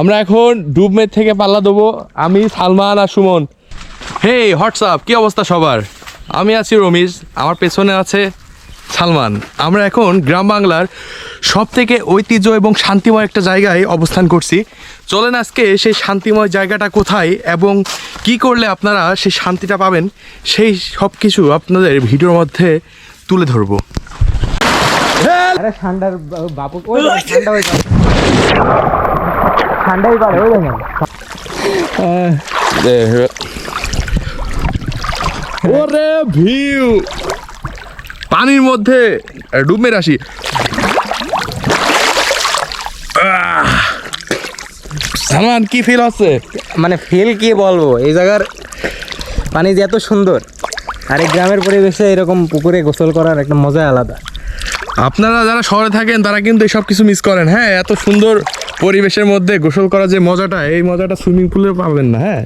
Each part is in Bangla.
আমরা এখন ডুবমের থেকে পাল্লা দেবো আমি সালমান আর সুমন। হে হোয়াটসঅ্যাপ কি অবস্থা সবার? আমি আছি রমিজ, আমার পেছনে আছে সালমান। আমরা এখন গ্রাম বাংলার সব থেকে ঐতিহ্য এবং শান্তিময় একটা জায়গায় অবস্থান করছি। চলেন আজকে সেই শান্তিময় জায়গাটা কোথায় এবং কি করলে আপনারা সেই শান্তিটা পাবেন, সেই সব কিছু আপনাদের ভিডিওর মধ্যে তুলে ধরবো। ঠান্ডার বাপু ঠান্ডা ঠান্ডাই পারে ওই দেখেন ওরে ভিউ। পানির মধ্যে ডুব মেরে আসি! সালমান কি ফিল হচ্ছে? মানে ফিল কি বলব? এই জায়গার পানি যে এত সুন্দর আর এই গ্রামের পরিবেশে এরকম পুকুরে গোসল করার একটা মজা আলাদা। আপনারা যারা শহরে থাকেন তারা কিন্তু এসব কিছু মিস করেন। হ্যাঁ এত সুন্দর পরিবেশের মধ্যে গোসল করার যে মজাটা এই মজাটা সুইমিং পুলে পাবেন না হ্যাঁ?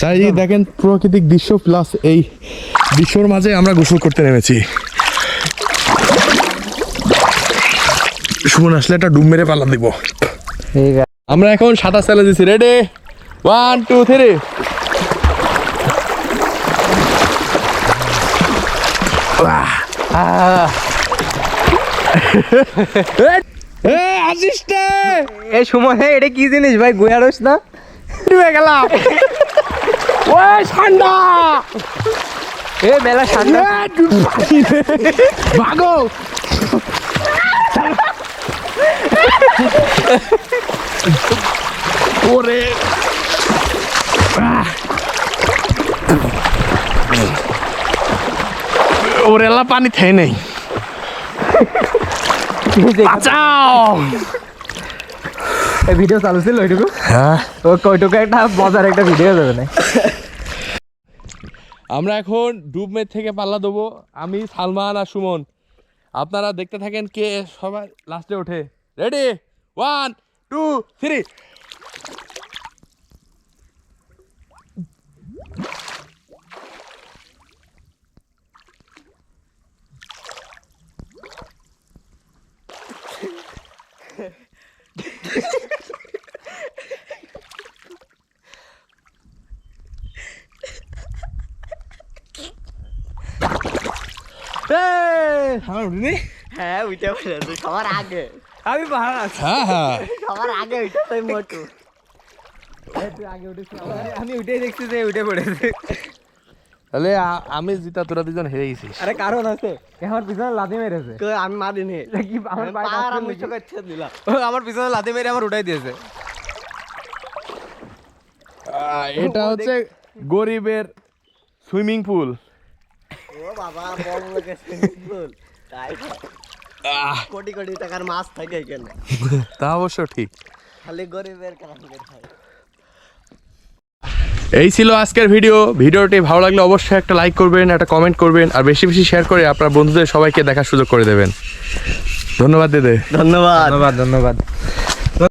চারিদিকে দেখেন প্রাকৃতিক দৃশ্য প্লাস এই দৃশ্যর মাঝে আমরা গোসল করতে নেমেছি। সুমন আসলে একটা ডুব মেরে পাল্লা দিব। আমরা এখন সাঁতার চালে দিচ্ছি রেডি ওয়ান টু থ্রি এই সময় এটা কি জিনিস? ভাই গুয়ারস না? ডুবে গেলাম। ওই ঠান্ডা এ মেলা ঠান্ডা ভাগো। ওরে। আহ। ওরে এলা পানি খেয়ে নেই। বাঁচাও! এই ভিডিও চালু ছিল ওইটুকু হ্যাঁ। তো ওইটুকু একটা মজার একটা ভিডিও দেবে না আমরা এখন ডুব ডুবমের থেকে পাল্লা দেবো আমি সালমান আর সুমন। আপনারা দেখতে থাকেন কে সবাই লাস্টে ওঠে। রেডি ওয়ান টু থ্রি আমার উঠেনি হ্যাঁ উঠে পড়েছে সবার আগে আমি পাহাড় আছি হ্যাঁ হ্যাঁ সবার আগে উঠে তুই মোটু তুই আগে উঠেছিস আমি- আমি উঠেই দেখছি যে উঠে পড়েছে তাহলে আমি জিতা তোরা দুজন হেরে গেছিস। আরে কারণ আছে। আমার পিছনে লাথি মেরেছে। কই আমি মারিনি। এটা কি আমার পায়ে পাহাড় আমি করল কি? দিলাম। আমার পিছনে লাথি মেরে আমার উঠাই দিয়েছে। এটা হচ্ছে গরিবের সুইমিং পুল। ও বাবা বড় লোকের সুইমিং পুল। তাই কোটি কোটি টাকার মাছ থাকে এখানে। তা অবশ্য ঠিক। খালি গরিবের কাজ করতে হয় এই ছিল আজকের ভিডিও। ভিডিওটি ভালো লাগলে অবশ্যই একটা লাইক করবেন একটা কমেন্ট করবেন আর বেশি বেশি শেয়ার করে আপনার বন্ধুদের সবাইকে দেখার সুযোগ করে দেবেন। ধন্যবাদ দিদি। ধন্যবাদ। ধন্যবাদ ধন্যবাদ।